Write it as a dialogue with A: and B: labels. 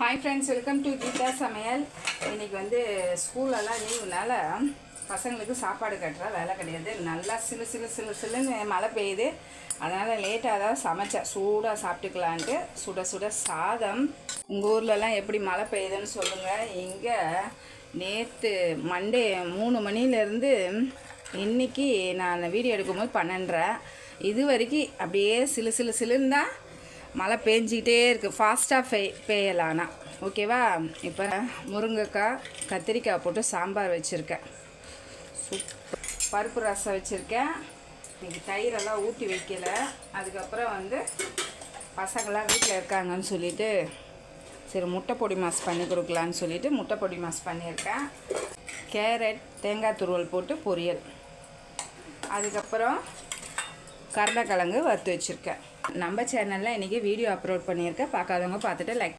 A: Hi friends welcome to Geetha சமையல் இன்னைக்கு வந்து ஸ்கூலெல்லாம் லீவுனால பசங்களுக்கு சாப்பாடு கட்டுற வேலை கிடையாது. நல்லா சிலு சிலு சிலு சிலுன்னு மழை பெய்யுது. அதனால் லேட்டாக தான் சமைச்சேன். சூடாக சாப்பிட்டுக்கலான்ட்டு. சுட சுட சாதம். உங்கள் ஊர்லலாம் எப்படி மழை பெய்யுதுன்னு சொல்லுங்கள் இங்கே நேற்று மண்டே மூணு மணிலேருந்து இன்னைக்கு நான் வீடியோ எடுக்கும்போது பன்னெண்டரை. இது வரைக்கும் அப்படியே சிலு சிலு சிலுன்னு தான் மழை பேஞ்சிக்கிட்டே இருக்குது ஃபாஸ்ட்டாக பெய் பெய்யலானா ஓகேவா இப்போ முருங்கைக்காய் கத்திரிக்காய் போட்டு சாம்பார் வச்சுருக்கேன். சூப்பர். பருப்பு ரசம் வச்சுருக்கேன். இன்றைக்கி தயிரெல்லாம் ஊற்றி வைக்கல. அதுக்கப்புறம் வந்து பசங்களாம் வீட்டில் இருக்காங்கன்னு சொல்லிட்டு சரி முட்டை பொடி மாஸ் பண்ணி கொடுக்கலான்னு சொல்லிவிட்டு முட்டை பொடி மாஸ் பண்ணியிருக்கேன். கேரட் தேங்காய் துருவல் போட்டு பொரியல். அதுக்கப்புறம் கருணக்கிழங்கு வறுத்து வச்சுருக்கேன். நம்ம சேனலில் இன்றைக்கி வீடியோ அப்லோட் பண்ணியிருக்கேன் பார்க்காதவங்க பார்த்துட்டு லைக்